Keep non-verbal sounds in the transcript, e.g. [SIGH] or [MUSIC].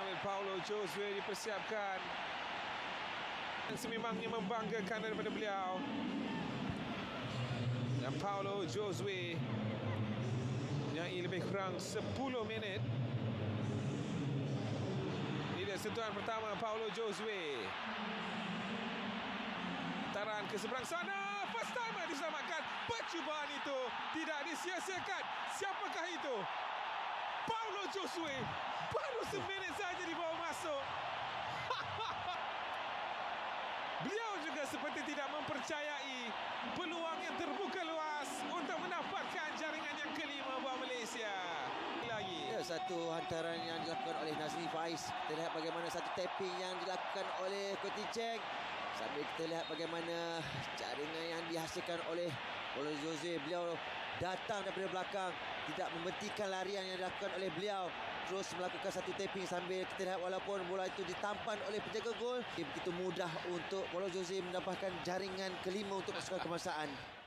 sambil Paulo Josue dipersiapkan. Dan sememangnya membanggakan daripada beliau. Dan Paulo Josue yang lebih kurang 10 minit. Ini dia sentuhan pertama Paulo Josue. Taran ke seberang sana. First timer diselamatkan. Percubaan itu tidak disia-siakan. Siapakah itu? Paulo Josue. Baru seminit saja dibawa masuk. [LAUGHS] Beliau juga seperti tidak mempercayai peluang yang terbuka luas untuk mendapatkan jaringan yang kelima buat Malaysia. Lagi. Ya, satu hantaran yang dilakukan oleh Nazmi Faiz. Kita lihat bagaimana satu tapping yang dilakukan oleh Koti Cheng. Sambil kita lihat bagaimana jaringan yang dihasilkan oleh oleh Jose. Beliau datang daripada belakang. Tidak membentikan larian yang dilakukan oleh beliau. Terus melakukan satu tapping sambil kita lihat walaupun bola itu ditampan oleh penjaga gol. Begitu mudah untuk Paulo Jose mendapatkan jaringan kelima untuk pasukan kebangsaan.